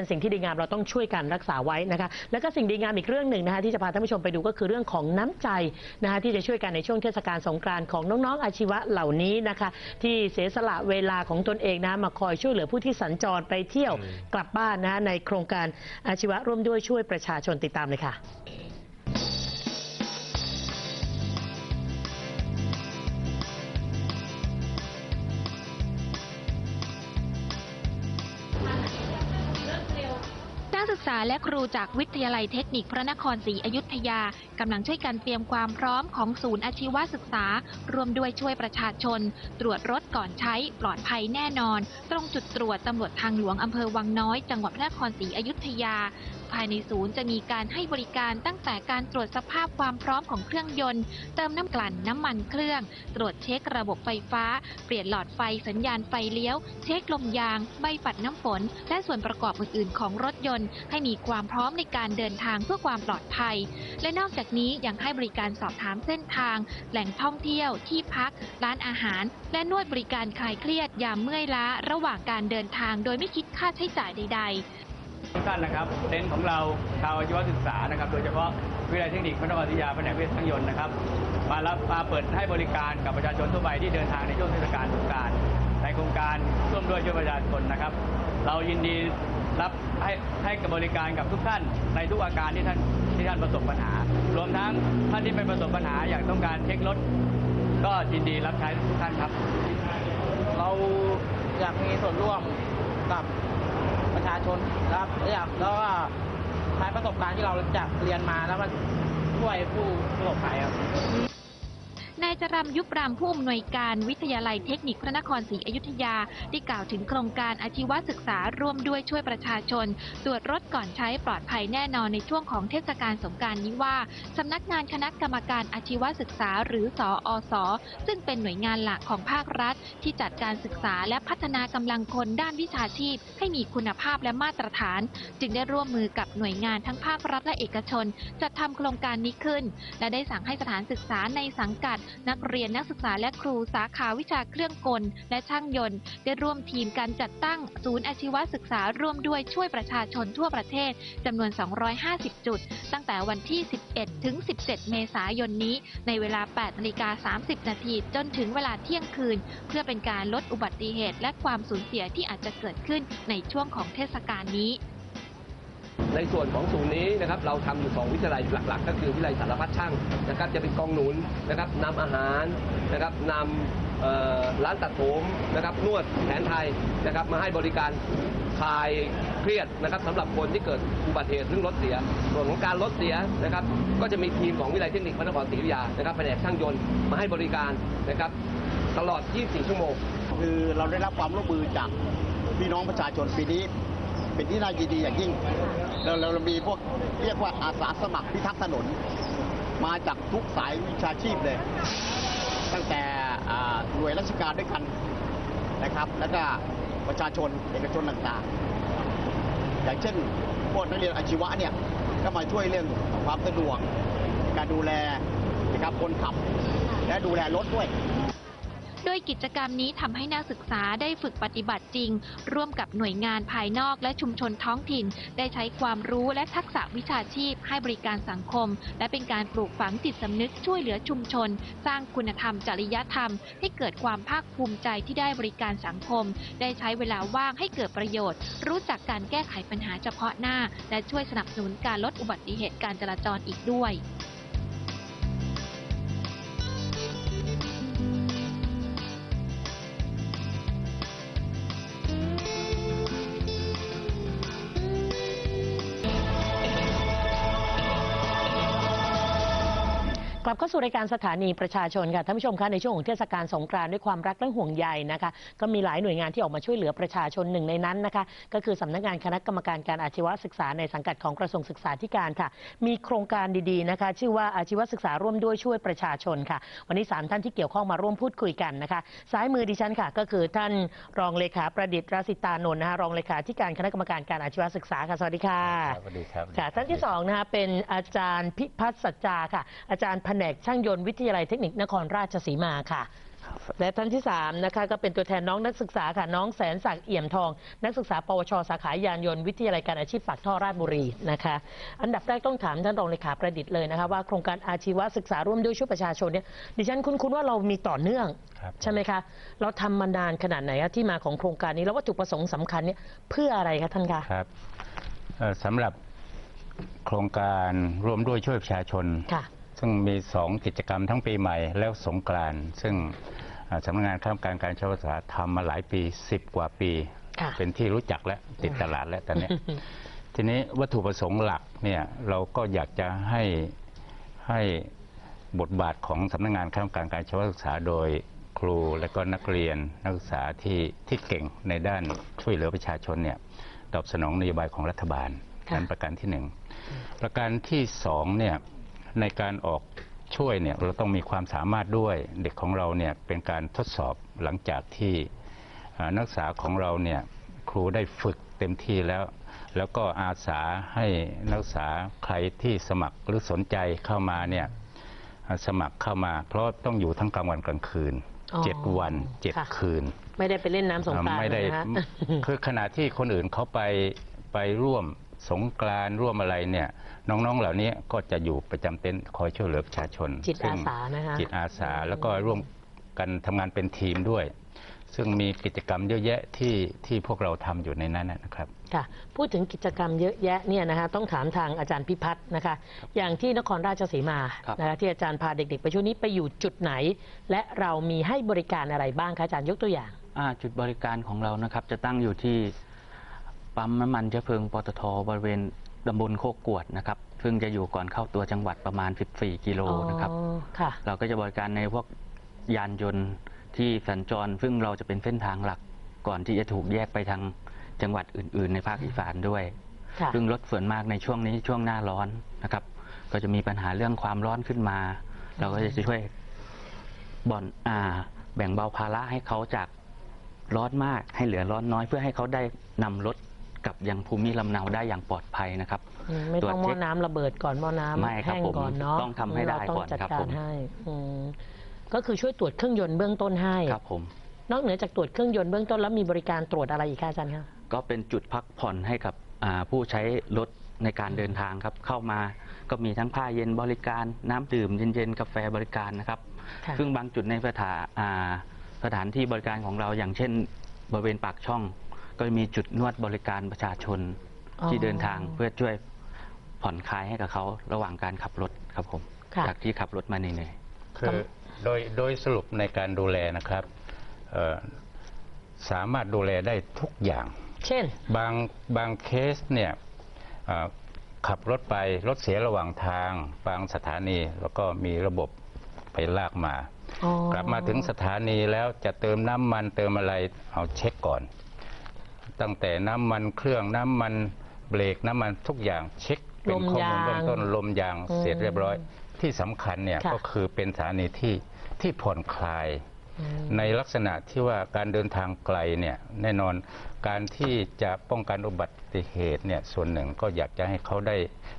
สิ่งที่ดีงามเราต้องช่วยกันรักษาไว้นะคะแล้วก็สิ่งดีงามอีกเรื่องหนึ่งนะคะที่จะพาท่านผู้ชมไปดูก็คือเรื่องของน้ำใจนะคะที่จะช่วยกันในช่วงเทศกาลสงกรานต์ของน้องๆอาชีวะเหล่านี้นะคะที่เสียสละเวลาของตนเองนะมาคอยช่วยเหลือผู้ที่สัญจรไปเที่ยวกลับบ้านนะในโครงการอาชีวะร่วมด้วยช่วยประชาชนติดตามเลยค่ะ ศึกษาและครูจากวิทยาลัยเทคนิคพระนครศรีอยุธยากำลังช่วยกันเตรียมความพร้อมของศูนย์อาชีวศึกษา รวมด้วยช่วยประชาชน ตรวจรถก่อนใช้ปลอดภัยแน่นอน ตรงจุดตรวจตำรวจทางหลวงอำเภอวังน้อย จังหวัดพระนครศรีอยุธยา ภายในศูนย์จะมีการให้บริการตั้งแต่การตรวจสภาพความพร้อมของเครื่องยนต์ เติมน้ำกลั่นน้ำมันเครื่อง ตรวจเช็คระบบไฟฟ้า เปลี่ยนหลอดไฟสัญญาณไฟเลี้ยว เช็คลมยาง ใบปัดน้ำฝน และส่วนประกอบอื่น ๆ ของรถยนต์ ให้มีความพร้อมในการเดินทางเพื่อความปลอดภัย และนอกจากนี้ยังให้บริการสอบถามเส้นทาง แหล่งท่องเที่ยวที่พัก ร้านอาหาร และนวดบริการคลายเครียดยามเมื่อยล้าระหว่างการเดินทางโดยไม่คิดค่าใช้จ่ายใด ๆ ทุกท่านนะครับเต็นท์ของเราชาวอาชีวศึกษานะครับโดยเฉพาะวิทยาเทคนิคพระนครศรีอยุธยาแผนกวิทยาช่างยนต์นะครับมารับมาเปิดให้บริการกับประชาชนทั่วไปที่เดินทางในช่วงเทศกาลสงกรานต์ในโครงการร่วมด้วยช่วยประชาชนนะครับ เรายินดีรับให้ให้กับบริการกับทุกท่านในทุกอาการที่ท่านที่ท่านประสบปัญหา รวมทั้งท่านที่เป็นประสบปัญหาอยากต้องการเช็ครถก็ยินดีรับใช้ทุกท่านครับ เราอยากมีส่วนร่วมกับ ชาชนนะครับและอยากแล้วก็ใช้ประสบการณ์ที่เราจากเรียนมาแล้วมาช่วยผู้ประสบภัยครับ นายจรำยุบรามผู้อำนวยการวิทยาลัยเทคนิคพระนครศรีอยุธยาได้กล่าวถึงโครงการอาชีวศึกษาร่วมด้วยช่วยประชาชนตรวจรถก่อนใช้ปลอดภัยแน่นอนในช่วงของเทศกาลสงการนี้ว่าสำนักงานคณะกรรมการอาชีวศึกษาหรือสออสซึ่งเป็นหน่วยงานหลักของภาครัฐ ที่จัดการศึกษาและพัฒนากำลังคนด้านวิชาชีพ ให้มีคุณภาพและมาตรฐาน จึงได้ร่วมมือกับหน่วยงานทั้งภาครัฐและเอกชนจัดทำโครงการนี้ขึ้น และได้สั่งให้สถานศึกษาในสังกัดนักเรียนนักศึกษาและครูสาขาวิชาเครื่องกล และช่างยนต์ ได้ร่วมทีมการจัดตั้งศูนย์อาชีวศึกษาร่วมด้วยช่วยประชาชนทั่วประเทศจำนวน 250 จุด ตั้งแต่วันที่ 11 ถึง 17 เมษายนนี้ ในเวลา 8นาฬิกา30 นาทีจนถึงเวลาเที่ยงคืน เพื่อเป็นการลดอุบัติเหตุและความสูญเสียที่อาจจะเกิดขึ้นในช่วงของเทศกาลนี้ ในส่วนของศูนย์นี้นะครับเราทำอยู่สองวิทยาลัยหลัก ๆ ก็คือวิทยาลัยสารพัดช่างนะครับจะเป็นกองหนุนนะครับนำอาหารนะครับนำร้านตัดผมนะครับนวดแผนไทยนะครับมาให้บริการคลายเครียดนะครับสำหรับคนที่เกิดอุบัติเหตุเรื่องรถเสีย ส่วนของการรถเสียนะครับก็จะมีทีมของวิทยาลัยเทคนิคพระนครศรีอยุธยานะครับแผนกช่างยนต์มาให้บริการนะครับตลอด 24 ชั่วโมง คือเราได้รับความร่วมมือจากพี่น้องประชาชนปีนี้ เป็นที่น่ายินดีอย่างยิ่งเราเรามีพวกเรียกว่าอาสาสมัครพิทักษ์ถนน มาจากทุกสายวิชาชีพเลย ตั้งแต่หน่วยราชการด้วยกันนะครับ แล้วก็ประชาชนเอกชนต่างๆ อย่างเช่นพวกนักเรียนอาชีวะเนี่ยก็มาช่วยเรื่องความสะดวกการดูแลนะครับคนขับ และดูแลรถด้วย โดยกิจกรรมนี้ทำให้นักศึกษาได้ฝึกปฏิบัติจริง ร่วมกับหน่วยงานภายนอกและชุมชนท้องถิ่น ได้ใช้ความรู้และทักษะวิชาชีพ ให้บริการสังคม และเป็นการปลูกฝังจิตสำนึกช่วยเหลือชุมชน สร้างคุณธรรมจริยธรรม ให้เกิดความภาคภูมิใจที่ได้บริการสังคม ได้ใช้เวลาว่างให้เกิดประโยชน์ รู้จักการแก้ไขปัญหาเฉพาะหน้า และช่วยสนับสนุนการลดอุบัติเหตุการจราจรอีกด้วย ลับเข้าสู่รายการสถานีประชาชนค่ะท่านผู้ชมคะในช่วงของเทศกาลสงกรานต์ด้วยความรักและห่วงใยนะคะก็มีหลายหน่วยงานที่ออกมาช่วยเหลือประชาชนหนึ่งในนั้นนะคะก็คือสำนักงานคณะกรรมการการอาชีวศึกษาในสังกัดของกระทรวงศึกษาธิการค่ะ มีโครงการดีๆนะคะชื่อว่าอาชีวศึกษาร่วมด้วยช่วยประชาชนค่ะ วันนี้สามท่านที่เกี่ยวข้องมาร่วมพูดคุยกันนะคะซ้ายมือดิฉันค่ะก็คือท่านรองเลขาประดิษฐ์รัสิตานนท์นะคะรองเลขาธิการคณะกรรมการการอาชีวศึกษาค่ะสวัสดีค่ะสวัสดีครับค่ะท่านที่สองนะคะเป็นอาจารย์พิพัฒน์สัจจาค่ะ อาจารย์แผนกช่างยนต์วิทยาลัยเทคนิคนครราชสีมาค่ะ และท่านที่สามนะคะก็เป็นตัวแทนน้องนักศึกษาค่ะน้องแสนศักดิ์เอี่ยมทอง นักศึกษา ปวช สาขายานยนต์วิทยาลัยการอาชีพปากท่อราชบุรีนะคะอันดับแรกต้องถามท่านรองเลขาประดิษฐ์เลยนะคะว่าโครงการอาชีวศึกษาร่วมด้วยช่วยประชาชนเนี่ยดิฉันคุ้นๆว่าเรามีต่อเนื่อง ครับ ใช่ไหมคะ เราทำมานานขนาดไหนอะที่มาของโครงการนี้แล้ววัตถุประสงค์สำคัญเนี่ยเพื่ออะไรคะท่านคะ ครับเอ่อสำหรับโครงการร่วมด้วยช่วยประชาชน ค่ะ ซึ่งมีสองกิจกรรมทั้งปีใหม่แล้วสงกรานต์ซึ่งเอ่อสำนักงานข้าราชการการชาวสาทำมาหลายปี 10 กว่าปีค่ะเป็นที่รู้จักและติดตลาดแล้วตอนเนี้ยทีนี้วัตถุประสงค์หลักเนี่ยเราก็อยากจะให้ให้บทบาทของสำนักงานข้าราชการการชาวศึกษาโดยครูและก็นักเรียนนักศึกษาที่ที่เก่งในด้านช่วยเหลือประชาชนเนี่ยตอบสนองนโยบายของรัฐบาลค่ะนั้นประการที่หนึ่งประการที่สองเนี่ย ในการออกช่วยเนี่ยเราต้องมีความสามารถด้วยเด็กของเราเนี่ยเป็นการทดสอบหลังจากที่อ่านักศึกษาของเราเนี่ยครูได้ฝึกเต็มที่แล้ว แล้วก็อาสาให้นักศึกษาใครที่สมัครหรือสนใจเข้ามาเนี่ยอ่าสมัครเข้ามา เพราะต้องอยู่ทั้งกลางวันกลางคืนอ๋อเจ็ดวันเจ็ดค่ะคืน ไม่ได้ไปเล่นน้ำสงกรานต์ไม่ได้นะคะคือขณะที่คนอื่นเขาไปไปร่วม สงกรานต์ร่วมอะไรเนี่ย น้องๆเหล่านี้ก็จะอยู่ประจำเต็นท์คอยช่วยเหลือประชาชนจิตซึ่อางสานะคะ จิตอาสาแล้วก็ร่วมกันทำงานเป็นทีมด้วย ซึ่งมีกิจกรรมเยอะแยะที่ที่พวกเราทำอยู่ในนั้นนะครับ ค่ะพูดถึงกิจกรรมเยอะแยะเนี่ยนะคะต้องถามทางอาจารย์พิพัฒน์นะคะ อย่างที่นครราชสีมาครับ นะคะที่อาจารย์พาเด็กๆ ไปช่วงนี้ไปอยู่จุดไหน และเรามีให้บริการอะไรบ้างคะอาจารย์ยกตัวอย่าง อ่าจุดบริการของเรานะครับจะตั้งอยู่ที่ ปั๊มน้ำมันเชื้อเพลิงปตทบริเวณตำบลโคกกวดนะครับซึ่งจะอยู่ก่อนเข้าตัวจังหวัดประมาณ 14 กิโลนะครับอ๋อค่ะ เราก็จะบริการในพวกยานยนต์ที่สัญจร ซึ่งเราจะเป็นเส้นทางหลักก่อนที่จะถูกแยกไปทางจังหวัดอื่น ๆ ในภาคอีสานด้วยค่ะซึ่งรถส่วนมากในช่วงนี้ช่วงหน้าร้อนนะครับ ก็จะมีปัญหาเรื่องความร้อนขึ้นมา เราก็จะช่วยบ่อนอ่า แบ่งเบาภาระให้เขาจากร้อนมากให้เหลือร้อนน้อยเพื่อให้เขาได้นำรถ กลับยังภูมิลำเนาได้อย่างปลอดภัยนะครับอืมไม่ต้องหตรวจม้เช็อคน้ำระเบิดก่อนหม้อน้ำไม่ครับแห้งผมก่อนเนาะต้องทำให้ได้เราต้อก่งอนจัดครับกาผรมให้อืมก็คือช่วยตรวจเครื่องยนต์เบื้องต้นให้ครับผมนอกเหนือจากตรวจเครื่องยนต์เบื้องต้นแล้วมีบริการตรวจอะไรอีกคะอาจารย์คะก็เป็นจุดพักผ่อนให้กับอ่าผู้ใช้รถในการเดินทางครับ เข้ามาก็มีทั้งผ้าเย็นบริการน้ำดื่มเย็นๆกาแฟบริการนะครับค่ะซึ่งบางจุดในสถานอ่าสถานที่บริการของเราอย่างเช่น บริเวณปากช่อง ก็มีจุดนวดบริการประชาชนอ๋อที่เดินทางเพื่อช่วยผ่อนคลายให้กับเขาระหว่างการขับรถครับผมค่ะ จากที่ขับรถมาเหนื่อยคือโดยโดยสรุปในการดูแลนะครับเอ่อสามารถดูแลได้ทุกอย่าง เช่น บางบางเคสเนี่ยเอ่อขับรถไปรถเสียระหว่างทาง บางสถานีแล้วก็มีระบบไปลากมา อ๋อ กลับมาถึงสถานีแล้วจะเติมน้ำมันเติมอะไรเอาเช็คก่อน ตั้งแต่น้ำมันเครื่องน้ำมันเบรกน้ำมันทุกอย่างเช็คเป็นข้อมูลเบื้องต้นลมยางอืมเสร็จเรียบร้อย ที่สำคัญเนี่ยค่ะก็คือเป็นสถานีที่ที่ผ่อนคลายอืมในลักษณะที่ว่าการเดินทางไกลเนี่ยแน่นอนการที่จะป้องกันอุบัติเหตุเนี่ยส่วนหนึ่งก็อยากจะให้เขาได้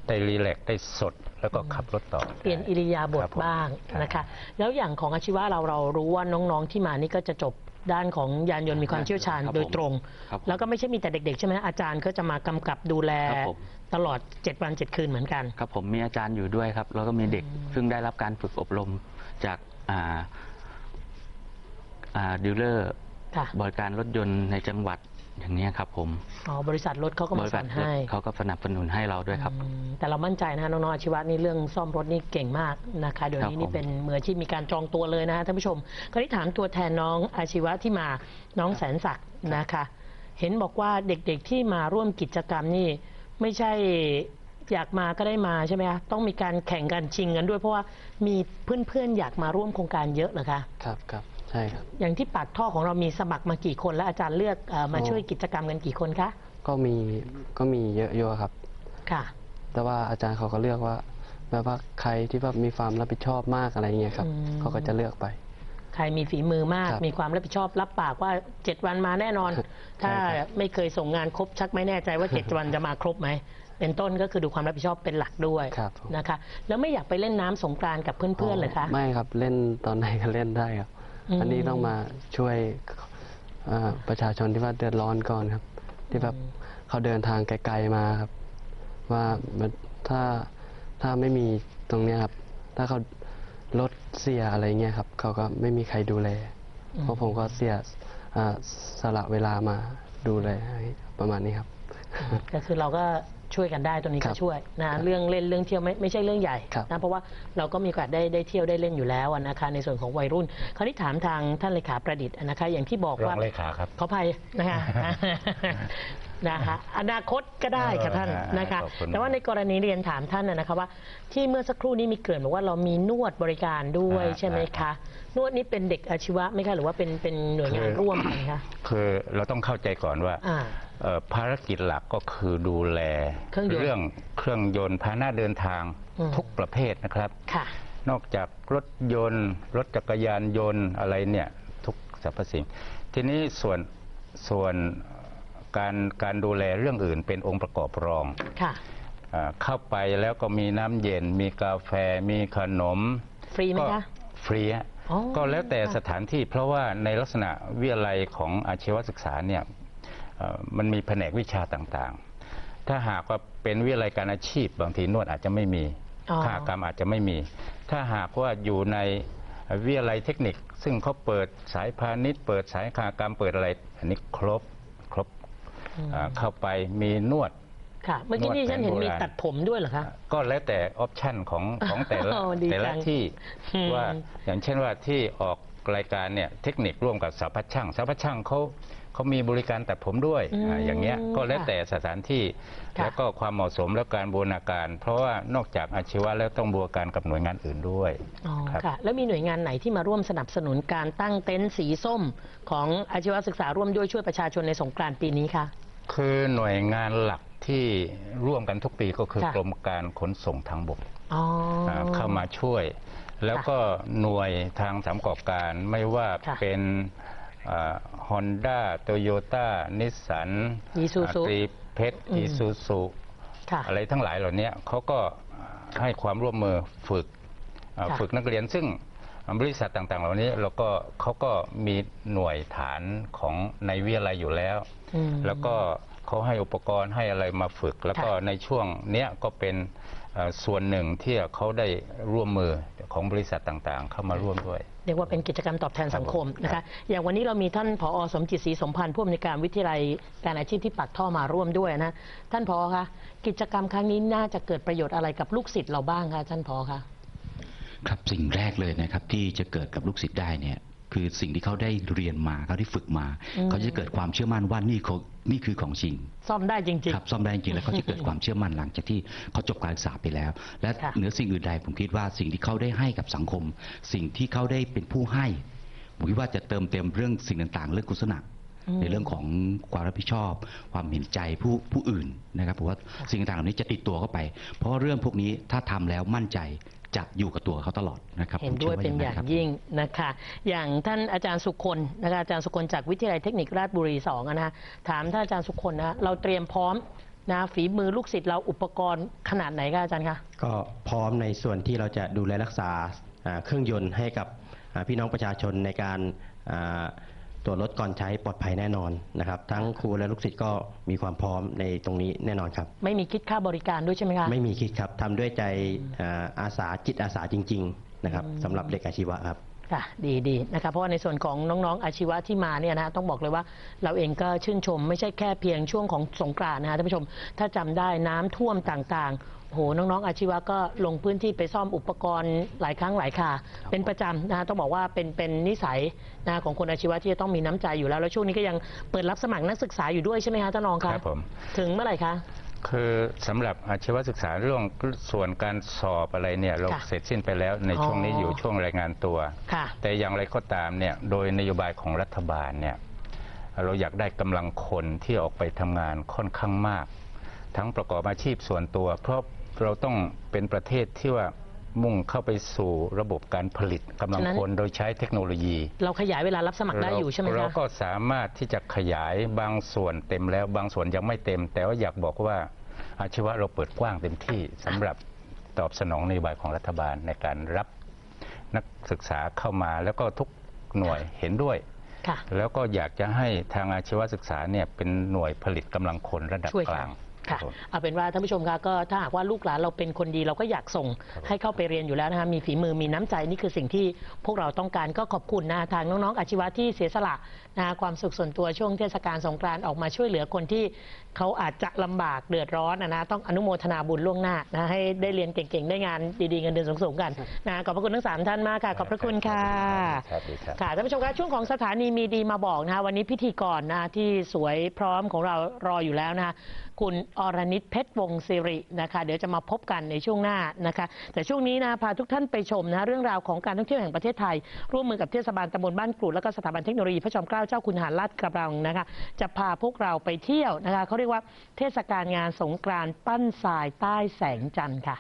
ได้รีแลกซ์ได้สดแล้วก็ขับรถต่อ เปลี่ยนอิริยาบคถรับผมบ้างใช่นะคะ แล้วอย่างของอาชีวะเราเรารู้ว่าน้องๆที่มานี่ก็จะจบ ด้านของยานยนต์มีความเชี่ยวชาญครับผมโดยตรง ครับผมแล้วก็ไม่ใช่มีแต่เด็กๆ ใช่ไหมอาจารย์ก็จะมากำกับดูแลครับผม ตลอด 7 วัน 7 คืนเหมือนกันๆครับผมมีอาจารย์อยู่ด้วยครับ แล้วก็มีเด็กซึ่งได้รับการฝึกอบรมจากอ่าอ่าดีลเลอร์ค่ะ บริการรถยนต์ในจังหวัด อย่างนี้ยครับผมอ๋อบริษัทรถเขาก็บมาริสษัอทนรถให้เขาก็สนับสนุนให้เราด้วยครับ อืมแต่เรามั่นใจนะฮะน้องๆอาชีวะนี่เรื่องซ่อมรถนี่เก่งมากนะคะเดี๋ยวนี้ครับผม นี่เป็นมืออาชีพมีการจองตัวเลยนะฮะท่านผู้ชมคราวนี้ถามตัวแทนน้องอาชีวะที่มาน้องแสนศักดิ์นะคะ เห็นบอกว่าเด็กๆที่มาร่วมกิจกรรมนี่ไม่ใช่อยากมาก็ได้มาใช่ไหมคะต้องมีการแข่งกันชิงกันด้วย เพราะว่ามีเพื่อนๆอยากมาร่วมโครงการเยอะเหรอคะ ครับครับ ใช่ครับ อย่างที่ปากท่อของเรามีสมัครมากี่คนและอาจารย์เลือกเออมาอ๋อช่วยกิจกรรมกันกี่คนคะก็มีก็มีเยอะอยู่ครับ ค่ะ แต่ว่าอาจารย์เขาก็เลือกว่า แบบว่าใครที่แบบมีความรับผิดชอบมากอะไรเงี้ยครับอืม เขาก็จะเลือกไป ใครมีฝีมือมาก ครับมีความรับผิดชอบรับปากว่าเจ็ดวันมาแน่นอนครับถ้าใช่ครับ ไม่เคยส่งงานครบชักไม่แน่ใจว่าเจ็ดวันจะมาครบไหม เป็นต้นก็คือดูความรับผิดชอบเป็นหลักด้วยครับผมนะคะ แล้วไม่อยากไปเล่นน้ำสงกรานต์กับเพื่อนๆเลยคะ ไม่ครับเล่นตอนไหนก็เล่นได้ครับ อืมอันนี้ต้องมาช่วยอ่าประชาชนที่ว่าเดือดร้อนก่อนครับ ที่แบบเขาเดินทางไกลๆมาครับ ว่ามันถ้าถ้าไม่มีตรงเนี้ยครับ ถ้าเขารถเสียอะไรเงี้ยครับ เขาก็ไม่มีใครดูแล เพราะผมก็เสียอ่าสละเวลามาดูแลให้ประมาณนี้ครับ ก็คือเราก็ ช่วยกันได้ตรงนี้ครัก็บช่วยนะเรื่องเล่นเรื่องเที่ยวไม่ไม่ใช่เรื่องใหญ่ครับนะเพราะว่าเราก็มีโอกาสได้ได้เที่ยวได้เล่นอยู่แล้วอะนะคะในส่วนของวัยรุ่นคราวนี้ถามทางท่านเลขาประดิษฐ์นะคะอย่างที่บอกรอว่างเลขาครับขออภัยนะคะนะคะอนาคตก็ได้ค่ะท่านเออนะคะขอบคุณแต่ว่าในกรณีเรียนถามท่านนะนะคะว่า ที่เมื่อสักครู่นี้มีเกริ่นบอกว่าเรามีนวดบริการด้วยใช่ไหมคะนวดนี้เป็นเด็กอาชีวะไหมคะหรือว่าเป็นเป็นหน่วยงานร่วมกันคะ คือเราต้องเข้าใจก่อนว่าอ่าเอ่อภารกิจหลักก็คือดูแลเครื่องยนต์องเครื่องยนต์พาหนะเดินทางอืม ทุกประเภทนะครับ ค่ะ นอกจากรถยนต์ รถจักรยานยนต์อะไรเนี่ย ทุกสรรพสิ่ง ทีนี้ส่วนส่วนการการดูแลเรื่องอื่นเป็นองค์ประกอบรอง ค่ะ อ่าเข้าไปแล้วก็มีน้ำเย็น มีกาแฟ มีขนมฟรีไหมก็คะ ฟรีฮะอ๋อ ก็แล้วแต่ค่ะสถานที่เพราะว่าในลักษณะวิทยาลัยของอาชีวศึกษาเนี่ยเอ่อมันมีแผนกวิชาต่างๆ ถ้าหากว่าเป็นวิทยาลัยการอาชีพ บางทีนวดอาจจะไม่มีอ๋อขากรรมอาจจะไม่มี ถ้าหากว่าอยู่ในวิทยาลัยเทคนิค ซึ่งเขาเปิดสายพาณิชย์ เปิดสายขากรรมเปิดอะไร อันนี้ครบครบอ่าเข้าไปมีนวด ค่ะ เมื่อกี้ที่ฉันเห็นมีตัดผมด้วยเหรอคะ ก็แล้วแต่ออปชันของของแต่ละอ๋อดีแต่ละจังที่อืมว่าอย่างเช่นว่าที่ออกรายการเนี่ยเทคนิคร่วมกับสาพัดช่างสาพัดช่างเขาเขามีบริการตัดผมด้วยอืมอ่าอย่างเงี้ยก็แล้วแต่สถานที่ค่ะแล้วก็ความเหมาะสมและการบูรณาการ เพราะว่านอกจากอาชีวะแล้วต้องบูรณาการกับหน่วยงานอื่นด้วยอ๋อครับค่ะ แล้วมีหน่วยงานไหนที่มาร่วมสนับสนุนการตั้งเต็นท์สีส้ม ของอาชีวศึกษาร่วมด้วยช่วยประชาชนในสงกรานต์ปีนี้คะคือหน่วยงานหลัก ที่ร่วมกันทุกปีก็คือค่ะ กรมการขนส่งทางบกอ๋ออาเข้ามาช่วย แล้วก็หน่วยทางสามประกอบการไม่ว่าค่ะเป็นฮอนด้าโตโยต้านิสสัน Isuzu ตรีเพชรอืม อีซูซู ค่ะ อะไรทั้งหลายเหล่านี้เขาก็ให้ความร่วมมือฝึกอ่าค่ะฝึกนักเรียนซึ่งบริษัทต่างๆ เหล่านี้เราก็เขาก็มีหน่วยฐานของในวิทยาลัยอยู่แล้ว อืมแล้วก็ เขาให้อุปกรณ์ให้อะไรมาฝึก แล้วก็ค่ะในช่วงเนี้ยก็เป็นเอ่อส่วนหนึ่งที่เขาได้ร่วมมือของบริษัทต่างๆ เข้ามาร่วมด้วยเรียกว่าเป็นกิจกรรมตอบแทนสังคมนะครัคะบอย่างวันนี้เรามีท่านผอสมจิตศรีสมพันธ์ผู้อำนวยการวิทยาลัยการอาชีพที่ปักท่อมาร่วมด้วยนะท่านผอคะกิจกรรมครั้งนี้น่าจะเกิดประโยชน์อะไรกับลูกศิษย์เราบ้างคะท่านผอคะครับสิ่งแรกเลยนะครับที่จะเกิดกับลูกศิษย์ได้เนี่ย คือสิ่งที่เขาได้เรียนมาเขาได้ฝึกมาอืมเขาจะเกิดความเชื่อมั่นว่านี่เขานี่คือของจริง ซ่อมได้จริงครับซ่อมได้จริงๆแล้วเขาจะเกิดความเชื่อมั่นหลังจากที่เขาจบการศึกษาไปแล้ว และค่ะเหนือสิ่งอื่นใดผมคิดว่าสิ่งที่เขาได้ให้กับสังคม สิ่งที่เขาได้เป็นผู้ให้ผมคิดว่าจะเติมเต็มเรื่องสิ่งต่างๆ เรื่องกุศลอืมในเรื่องของความรับผิดชอบ ความเห็นใจผู้ผู้อื่นนะครับผมว่าสิ่งต่างๆเหล่านี้จะติดตัวเข้าไป เพราะว่าเรื่องพวกนี้ถ้าทำแล้วมั่นใจ จะอยู่กับตัวเขาตลอดนะครับเห็นผมด้วยชื่เป็นอย่างครับยิ่งนะคะ อย่างท่านอาจารย์สุคนนะคะอาจารย์สุคนจากวิทยาลัยเทคนิคราชบุรีสองอะนะถามท่านอาจารย์สุคนนะเราเตรียมพร้อมนะฝีมือลูกศิษย์เราอุปกรณ์ขนาดไหนคะอาจารย์คะก็พร้อมในส่วนที่เราจะดูแลรักษาอ่าเครื่องยนต์ให้กับอ่าพี่น้องประชาชนในการ อ่าตรวจรถก่อนใช้ปลอดภัยแน่นอนนะครับ ทั้งครูและลูกศิษย์ก็มีความพร้อมในตรงนี้แน่นอนครับ ไม่มีคิดค่าบริการด้วยใช่ไหมคะ ไม่มีคิดครับทำด้วยใจอ่าอาสาจิตอาสาจริง ๆ นะครับสำหรับเด็กอาชีวะครับค่ะดีดีนะคะเพราะว่าในส่วนของน้องๆอาชีวะที่มาเนี่ยนะต้องบอกเลยว่าเราเองก็ชื่นชมไม่ใช่แค่เพียงช่วงของสงกรานต์นะคะท่านผู้ชม ถ้าจำได้น้ำท่วมต่างๆ โหน้องๆ อาชีวะก็ลงพื้นที่ไปซ่อมอุปกรณ์หลายครั้งหลายคราเป็นประจำนะคะต้องบอกว่าเป็นเป็นนิสัยนะของคนอาชีวะที่จะต้องมีน้ำใจอยู่แล้วแล้วช่วงนี้ก็ยังเปิดรับสมัครนักศึกษาอยู่ด้วยใช่ไหมคะท่านรองคะครับผมถึงเมื่อไหร่คะคือสำหรับอาชีวศึกษาเรื่องส่วนการสอบอะไรเนี่ยเราค่ะเสร็จสิ้นไปแล้วในช่วงนี้อ๋ออยู่ช่วงรายงานตัว ค่ะ แต่อย่างไรก็ตามเนี่ยโดยนโยบายของรัฐบาลเนี่ยเราอยากได้กำลังคนที่ออกไปทำงานค่อนข้างมาก ทั้งประกอบอาชีพส่วนตัว เพราะ เราต้องเป็นประเทศที่ว่ามุ่งเข้าไปสู่ระบบการผลิตกำลังฉะนั้นคนโดยใช้เทคโนโลยี เราขยายเวลารับสมัครได้อยู่ใช่ไหมเราคะก็สามารถที่จะขยายบางส่วนเต็มแล้วบางส่วนยังไม่เต็ม แต่ว่าอยากบอกว่าอาชีวะเราเปิดกว้างเต็มที่สำหรับตอบสนองนโยบายของรัฐบาลในการรับนักศึกษาเข้ามาแล้วก็ทุกหน่วยเห็นด้วยค่ะแล้วก็อยากจะให้ทางอาชีวศึกษาเนี่ยเป็นหน่วยผลิตกำลังคนระดับช่วยกกัลานง ค่ะรับผมเอาเป็นว่าท่านผู้ชมคะก็ถ้าหากว่าลูกหลานเราเป็นคนดีเราก็อยากส่งให้เข้าไปเรียนอยู่แล้วนะคะมีฝีมือมีน้ำใจนี่คือสิ่งที่พวกเราต้องการก็ขอบคุณนะทางน้องๆอาชีวะที่เสียสละนะความสุขส่วนตัวช่วงเทศกาลสงกรานต์ออกมาช่วยเหลือคนที่เขาอาจจะลำบากเดือดร้อนนะนะต้องอนุโมทนาบุญล่วงหน้านะให้ได้เรียนเก่งๆได้งานดีๆเงินเดือนสูงๆกันนะขอบพระคุณทั้งสามท่านมากค่ะขอบพระคุณค่ะครับดีครับ ค่ะท่านผู้ชมครับช่วงของสถานีมีดีมาบอกนะคะวันนี้พิธีกรนะที่สวยพร้อมของเรารออยู่แล้วนะคะคุณอรณิตเพชรวงศิรินะคะเดี๋ยวจะมาพบกันในช่วงหน้านะคะ แต่ช่วงนี้นะพาทุกท่านไปชมนะเรื่องราวของการท่องเที่ยวแห่งประเทศไทย ร่วมมือกับเทศบาลตำบลบ้านกรูดและก็สถาบันเทคโนโลยีพระจอมเกล้าเจ้าคุณทหารลาดกระบังนะคะ จะพาพวกเราไปเที่ยวนะคะเขาเรียกว่าเทศกาลงานสงกรานต์ปั้นทรายใต้แสงจันทร์ค่ะ